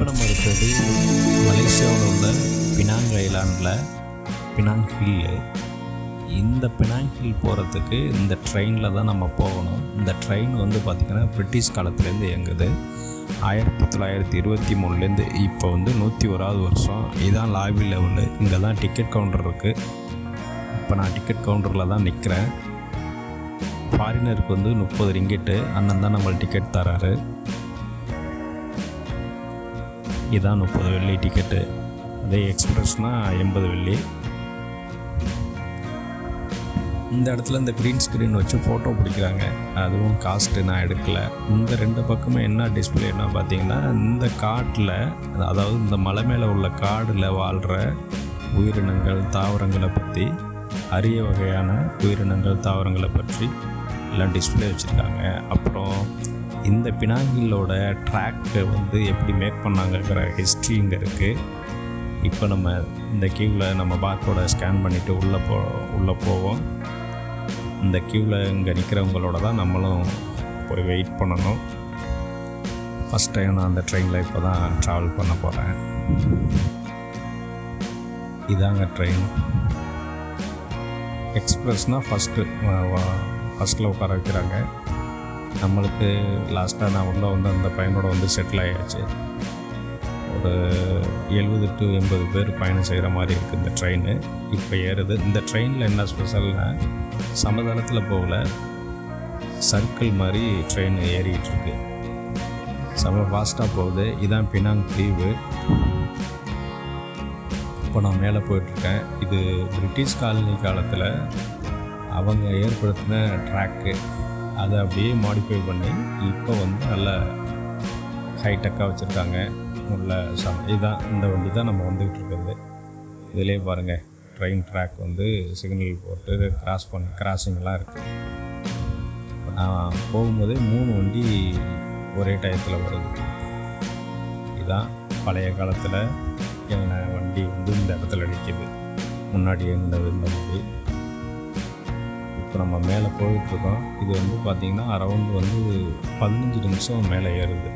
இப்போ நம்ம இருக்கிறது மலேசியாவில் உள்ள பினாங் ஐலாண்டில். பினாங் ஹில்லு இந்த பினாங் ஹில் போகிறதுக்கு இந்த ட்ரெயினில் தான் நம்ம போகணும். இந்த ட்ரெயின் வந்து பார்த்திங்கன்னா பிரிட்டிஷ் காலத்துலேருந்து இயங்குது. ஆயிரத்தி தொள்ளாயிரத்தி இருபத்தி மூணுலேருந்து இப்போ வந்து நூற்றி ஓராவது வருஷம். இதுதான் லாபி லெவலு. இங்கே தான் டிக்கெட் கவுண்டர் இருக்குது இப்போ நான் டிக்கெட் கவுண்டரில் தான் நிற்கிறேன் ஃபாரினருக்கு வந்து முப்பது ரிங்கெட்டு அண்ணன் தான் நம்மளுக்கு டிக்கெட் தராரு. இதான் முப்பது வெள்ளி டிக்கெட்டு அதே எக்ஸ்பிரஸ்னால் எண்பது வெள்ளி. இந்த இடத்துல இந்த க்ரீன் ஸ்க்ரீன் வச்சு ஃபோட்டோ பிடிக்கிறாங்க. அதுவும் காஸ்ட்டு நான் எடுக்கலை. இந்த ரெண்டு பக்கமும் என்ன டிஸ்பிளேனா பார்த்தீங்கன்னா இந்த காட்டில் அதாவது இந்த மலை மேலே உள்ள காடில் வாழ்கிற உயிரினங்கள் தாவரங்களை பற்றி அரிய வகையான உயிரினங்கள் தாவரங்களை பற்றி எல்லாம் டிஸ்பிளே வச்சுருக்காங்க. அப்புறம் இந்த பினாங்கிலோட ட்ராக்கை வந்து எப்படி மேக் பண்ணாங்கங்கிற ஹிஸ்ட்ரி இங்கே இருக்குது இப்போ நம்ம இந்த கியூவில் நம்ம பார்க்கோட ஸ்கேன் பண்ணிவிட்டு உள்ளே போ உள்ளே போவோம். இந்த கியூவில் இங்கே நிற்கிறவங்களோட தான் நம்மளும் போய் வெயிட் பண்ணணும். ஃபஸ்ட் டைம் நான் அந்த ட்ரெயினில் இப்போ தான் ட்ராவல் பண்ண போகிறேன் இதாங்க ட்ரெயின் எக்ஸ்பிரஸ்னால் ஃபஸ்ட்டு ஃபஸ்ட்டில் உட்கார வைக்கிறாங்க. நம்மளுக்கு லாஸ்ட்டாக நான் உள்ளே வந்து அந்த பையனோட வந்து செட்டில் ஆகியாச்சு ஒரு எழுபது டு எண்பது பேர் பயணம் செய்கிற மாதிரி இருக்குது இந்த ட்ரெயின் இப்போ ஏறுது. இந்த ட்ரெயினில் என்ன ஸ்பெஷல்னா சமதளத்தில் போகல. சர்க்கிள் மாதிரி ட்ரெயின் ஏறிக்கிட்டு இருக்கு. செம ஃபாஸ்ட்டாக போகுது. இதான் பினாங் தீவு. இப்போ நான் மேலே போயிட்டுருக்கேன். இது பிரிட்டிஷ் காலனி காலத்தில் அவங்க ஏற்படுத்தின ட்ராக்கு அதை அப்படியே மாடிஃபை பண்ணி இப்போ வந்து நல்ல ஹைடெக்காக வச்சுருக்காங்க. உள்ள சம் இதுதான் இந்த வண்டி தான் நம்ம வந்துக்கிட்டு இருக்கிறது. இதிலே பாருங்கள் ட்ரெயின் ட்ராக் வந்து சிக்னல் போட்டு கிராஸ் பண்ண கிராசிங்லாம் இருக்குது நான் போகும்போதே மூணு வண்டி ஒரே டயத்தில் வருது. இதுதான் பழைய காலத்தில் எங்கள் வண்டி வந்து இந்த இடத்துல நிற்கிது முன்னாடி எங்கினது இந்த மாதிரி இப்போ நம்ம மேலே போயிட்டுருக்கோம். இது வந்து பார்த்திங்கன்னா அரௌண்ட் வந்து பதினஞ்சு நிமிஷம் மேலே ஏறுது.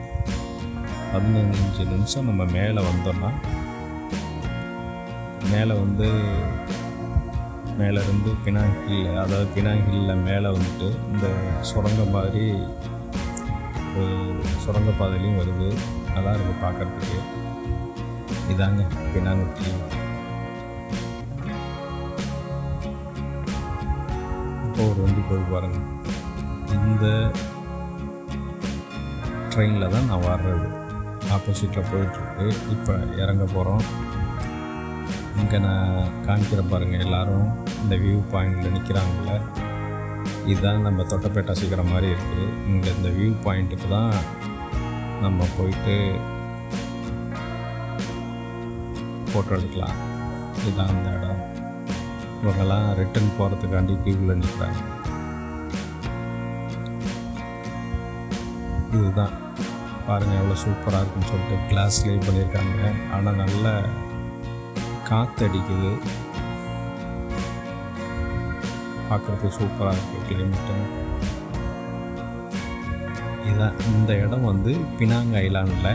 பதினஞ்சு நிமிஷம் நம்ம மேலே வந்தோம்னா மேலே வந்து மேலே இருந்து பினாங்கில் அதாவது பினாங்கில்ல மேலே வந்துட்டு இந்த சுரங்க மாதிரி ஒரு சுரங்கப்பாதையிலையும் வருது. நல்லா இருக்குது பார்க்குறதுக்கு. இதாங்க பினாங்கி இப்போ ஒரு வண்டி போய் பாருங்கள் இந்த ட்ரெயினில் தான் நான் வர்றது. ஆப்போசிட்டில் போயிட்டுருக்கு. இப்போ இறங்க போகிறோம் இங்கே நான் காமிக்கிற பாருங்கள் எல்லோரும். இந்த வியூ பாயிண்டில் நிற்கிறாங்கல்ல இதுதான் நம்ம தொட்டப்பேட்டை சீக்கிரம் மாதிரி இருக்குது இங்கே இந்த வியூ பாயிண்ட்டுக்கு தான் நம்ம போயிட்டு ஃபோட்டோ எடுக்கலாம். இதுதான் அந்த இடம். இவங்கெல்லாம் ரிட்டர்ன் போகிறதுக்காண்டி கீழே நிற்கிறாங்க இதுதான். பாருங்கள் எவ்வளோ சூப்பராக இருக்குன்னு சொல்லிட்டு கிளாஸ்லேயே பண்ணியிருக்காங்க. ஆனால் நல்ல காற்றடிக்குது பார்க்குறதுக்கு சூப்பராக இருக்குது கிளைமேட்டு இதான் இந்த இடம் வந்து பினாங் ஐலாண்டில்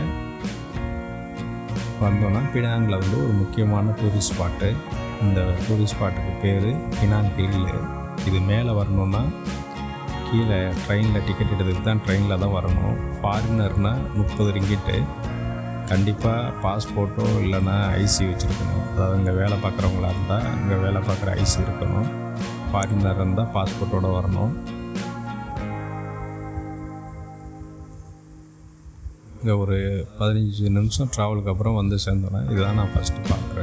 வந்தோன்னா பினாங்கில் வந்து ஒரு முக்கியமான டூரிஸ்ட் ஸ்பாட்டு இந்த டூரிஸ்ட் ஸ்பாட்டுக்கு பேர் பினாங் ஹில்லு இது மேலே வரணுன்னா கீழே ட்ரெயினில் டிக்கெட் எடுத்துட்டு தான் ட்ரெயினில் தான் வரணும். ஃபாரினர்னால் முப்பது ரிங்கிட்டு கண்டிப்பாக பாஸ்போர்ட்டோ இல்லைன்னா ஐசி வச்சுருக்கணும். அதாவது இங்கே வேலை பார்க்குறவங்களா இருந்தால் இங்கே வேலை பார்க்குற ஐசி இருக்கணும். ஃபாரினர் இருந்தால் பாஸ்போர்ட்டோட வரணும். இங்கே ஒரு பதினஞ்சு நிமிஷம் ட்ராவலுக்கு அப்புறம் வந்து சேர்ந்தோன்னே இதுதான் நான் ஃபஸ்ட்டு பார்க்குற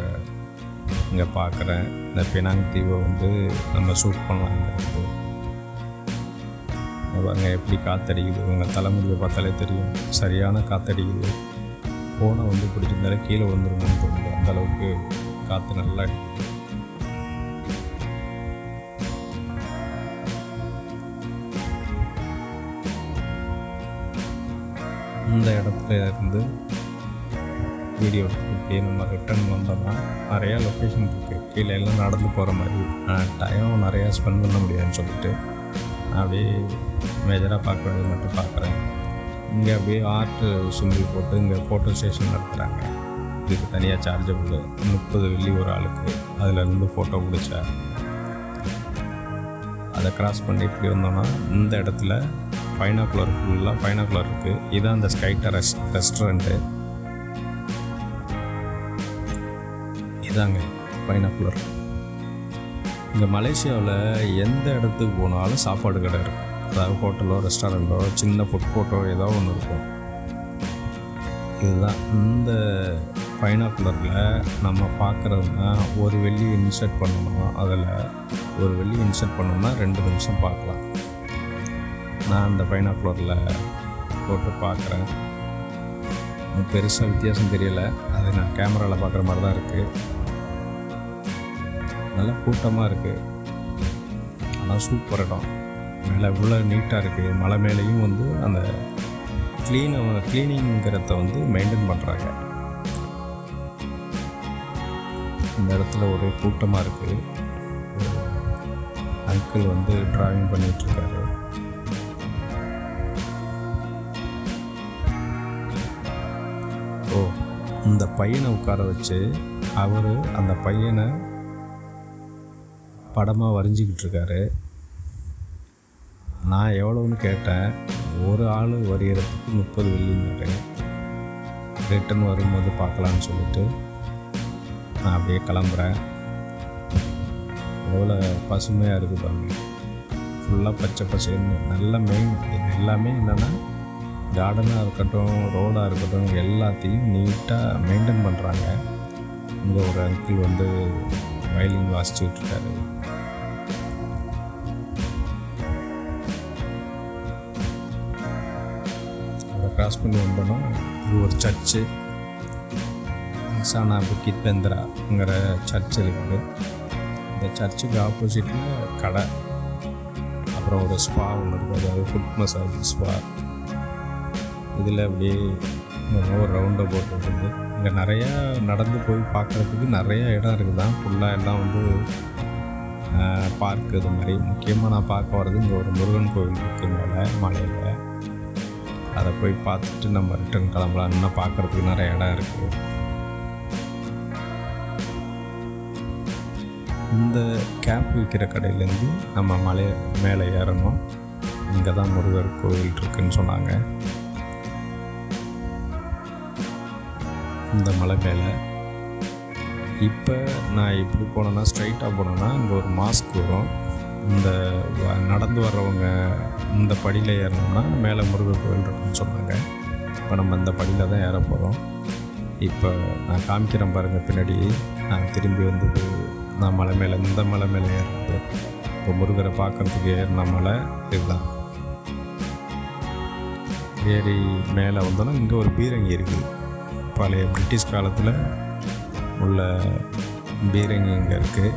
இங்கே பார்க்குறேன் இந்த பினாங் தீவை வந்து நம்ம ஷூட் பண்ணலாங்கிறது பாருங்க எப்படி காற்றடிக்குது உங்கள் தலைமுடியை பார்த்தாலே தெரியும். சரியான காற்றடிக்குது ஃபோனை வந்து பிடிச்சிருந்தாலே கீழே வந்துருமோன்னு தோணுது. அந்தளவுக்கு காற்று நல்லா இந்த இடத்துல இருந்து வீடியோ இப்படியே நம்ம ரிட்டர்ன் வந்தோம்னா நிறையா லொக்கேஷன் இருக்குது கீழே எல்லாம் நடந்து போகிற மாதிரி. டைம் நிறையா ஸ்பெண்ட் பண்ண முடியாதுன்னு சொல்லிட்டு நான் அப்படியே மேஜராக பார்க்க வேண்டியது மட்டும் பார்க்குறேன். இங்கே அப்படியே ஆர்ட் சிம்பிள் போட்டு இங்கே ஃபோட்டோ ஸ்டேஷன் நடத்துகிறாங்க இதுக்கு தனியாக சார்ஜபிள் முப்பது வெள்ளி ஒரு ஆளுக்கு. அதில் இருந்து ஃபோட்டோ பிடிச்சா அதை கிராஸ் பண்ணி இப்படி வந்தோம்னா இந்த இடத்துல பைனாக்குலர் ஃபுல்லாக பைனாக்குலர் இருக்குது இதுதான் அந்த ஸ்கைட்டா ரெஸ் ரெஸ்டாரண்ட்டு இதாங்க பைனாக்குலர் இங்கே மலேசியாவில் எந்த இடத்துக்கு போனாலும் சாப்பாடு கடை இருக்கும் அதாவது ஹோட்டலோ ரெஸ்டாரண்ட்டோ சின்ன ஃபுட் கோர்ட்டோ ஏதோ ஒன்று இருக்கும். இதுதான். இந்த பைனாக்குலரில் நம்ம பார்க்குறதுனா ஒரு வெள்ளி இன்சர்ட் பண்ணணும்? அதில் ஒரு வெள்ளி இன்சர்ட் பண்ணோம்னா ரெண்டு நிமிஷம் பார்க்கலாம். நான் அந்த பைனாக்குலரில் போட்டு பார்க்குறேன் பெருசாக வித்தியாசம் தெரியலை. அது நான் கேமராவில் பார்க்குற மாதிரி தான் இருக்குது நல்லா கூட்டமாக இருக்குது ஆனால் சூப்பர் இடம். மேலே இவ்வளோ நீட்டாக இருக்குது மலை மேலேயும் வந்து அந்த க்ளீனை க்ளீனிங்கிறத வந்து மெயின்டைன் பண்ணுறாங்க இந்த இடத்துல ஒரே கூட்டமாக இருக்குது அங்கிள் வந்து ட்ராயிங் பண்ணிகிட்ருக்காரு ஓ இந்த பையனை உட்கார வச்சு அவர் அந்த பையனை படமாக வரைஞ்சிக்கிட்டு இருக்காரு. நான் எவ்வளோன்னு கேட்டேன். ஒரு ஆள் வரைகிறதுக்கு முப்பது வெள்ளினாரு ரிட்டன் வரும்போது பார்க்கலான்னு சொல்லிட்டு நான் அப்படியே கிளம்புறேன். எவ்வளோ பசுமையாக இருக்குது பாருங்க. ஃபுல்லாக பச்சை பசேன்னு நல்ல மெயின் எல்லாமே என்னென்னா கார்டனாக இருக்கட்டும் ரோடாக இருக்கட்டும் எல்லாத்தையும் நீட்டாக மெயின்டைன் பண்ணுறாங்க இங்கே ஒரு அங்கிள் வந்து வயலின் வாசிச்சுக்கிட்டு இருக்காரு. கிராஸ் பண்ணி வந்தோன்னா இது ஒரு சர்ச்சு சானா புக்கித் பெந்திராங்கிற சர்ச் இருக்குது. இந்த சர்ச்சுக்கு ஆப்போசிட்டில் கடை. அப்புறம் ஒரு ஸ்பா ஒன்று இருக்குது அதாவது ஃபுட் மசாஜ் ஸ்பா இதில் அப்படியே ஒரு ரவுண்டை போட்டுருக்குது இங்கே நிறையா நடந்து போய் பார்க்குறதுக்கு நிறைய இடம் இருக்குது தான் ஃபுல்லாக எல்லாம் வந்து பார்க் இது மாதிரி. முக்கியமாக நான் பார்க்க வர்றது இங்கே ஒரு முருகன் கோவில் இருக்குது மேலே மலையில். அதை போய் பார்த்துட்டு நம்ம ரிட்டர்ன் கிளம்பலாம் இன்னும் பார்க்குறதுக்கு நிறைய இடம் இருக்குது இந்த கேப் விற்கிற கடையிலேருந்து நம்ம மலை மேலே ஏறணும். இங்கே தான் முருகர் கோவில் இருக்குன்னு சொன்னாங்க. இந்த மலை மேலே. இப்போ நான் எப்படி போனேன்னா ஸ்ட்ரைட்டாக போனேன்னா இங்கே ஒரு மாஸ்க் வரும். இந்த நடந்து வர்றவங்க இந்த படியில் ஏறணும்னா மேலே முருகர் கோவில் இருக்குன்னு சொன்னாங்க. இப்போ நம்ம இந்த படியில் தான் ஏற போகிறோம் இப்போ நான் காமிக்கிறேன் பாருங்கள் பின்னாடி. நான் திரும்பி வந்தது நான் மலை மேலே இந்த மலை மேலே ஏறுறது. இப்போ முருகரை பார்க்குறதுக்கு ஏறின மலை இதுதான். ஏறி மேலே வந்தோன்னா இங்கே ஒரு பீரங்கி இருக்குது. பழைய பிரிட்டிஷ் காலத்தில் உள்ள பீரங்கி இங்கே இருக்குது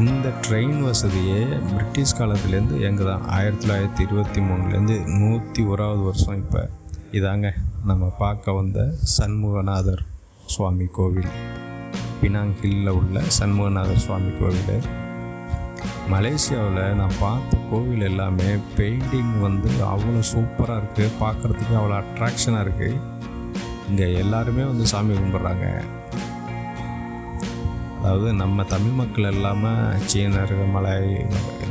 இந்த ட்ரெயின் வசதியே பிரிட்டிஷ் காலத்துலேருந்து எங்கே தான் ஆயிரத்தி தொள்ளாயிரத்தி இருபத்தி மூணுலேருந்து நூற்றி ஓராவது வருஷம் இப்போ. இதாங்க நம்ம பார்க்க வந்த சண்முகநாதர் சுவாமி கோவில். பினாங் ஹில்லில் உள்ள சண்முகநாதர் சுவாமி கோவில். மலேசியாவில் நான் பார்த்த கோவில் எல்லாமே பெயிண்டிங் வந்து அவ்வளோ சூப்பராக இருக்குது பார்க்குறதுக்கு அவ்வளோ அட்ராக்ஷனாக இருக்குது இங்கே எல்லாருமே வந்து சாமி கும்பிட்றாங்க. அதாவது நம்ம தமிழ் மக்கள் இல்லாமல் சீனர்கள் மலை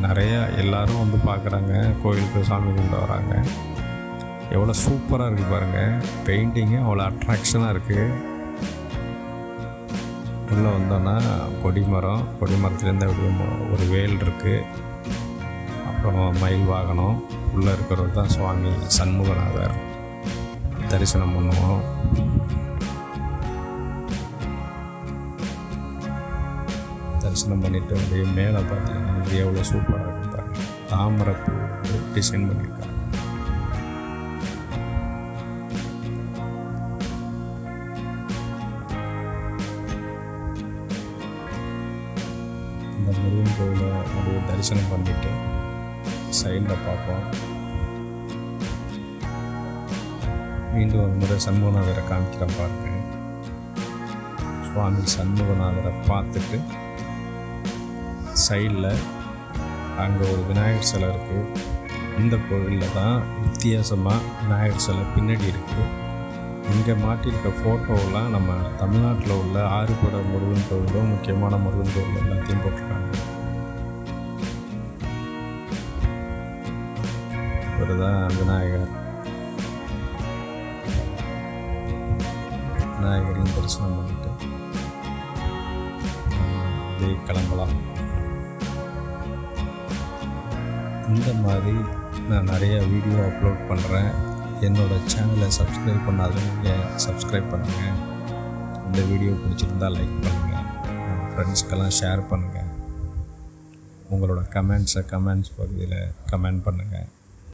நிறையா எல்லோரும் வந்து பார்க்குறாங்க. கோயிலுக்கு சாமி கும்பிட்டு வராங்க. எவ்வளோ சூப்பராக இருக்குது பாருங்கள் பெயிண்டிங்கு அவ்வளோ அட்ராக்ஷனாக இருக்குது உள்ளே வந்தோன்னா கொடிமரம் கொடிமரத்துலேருந்து அப்படியே ஒரு வேல் இருக்குது அப்புறம் மயில் வாகனம். உள்ளே இருக்கிறது தான் சுவாமி சண்முகநாதர். தரிசனம் பண்ணுவோம். தரிசனம் பண்ணிவிட்டு அப்படியே மேலே பார்த்தீங்கன்னா அது எவ்வளோ சூப்பராக இருக்கும் பாருங்க. தாமரைப்பூ டிசைன் பண்ணியிருக்காங்க இந்த முருகன் கோயிலை அப்படியே தரிசனம் பண்ணிட்டு சைடில் பார்ப்போம். மீண்டும் ஒரு முறை சண்முகநாதரை காமிக்கிறேன் பாருங்க. சுவாமி சண்முகநாதரை பார்த்துட்டு சைடில் அங்கே ஒரு விநாயகர் சிலை இருக்குது இந்த கோவிலில் தான் வித்தியாசமாக விநாயகர் சிலை பின்னாடி இருக்குது இங்கே மாட்டியிருக்க ஃபோட்டோவெல்லாம் நம்ம தமிழ்நாட்டில் உள்ள ஆறுபட முருகன் கோவிலும் முக்கியமான முருகன் கோவில் எல்லாத்தையும் போட்டிருக்காங்க. இவர் தான் விநாயகர். விநாயகரையும் தரிசனம் பண்ணிட்டு அப்படியே கிளம்பலாம். இந்த மாதிரி நான் நிறைய வீடியோ அப்லோட் பண்ணுறேன் என்னோடய சேனலை சப்ஸ்கிரைப் நீங்கள் சப்ஸ்கிரைப் பண்ணுங்கள் இந்த வீடியோ பிடிச்சிருந்தா லைக் பண்ணுங்கள் ஃப்ரெண்ட்ஸ்க்கெல்லாம் ஷேர் பண்ணுங்கள் உங்களோட கமெண்ட்ஸை கமெண்ட்ஸ் பகுதியில் கமெண்ட் பண்ணுங்கள்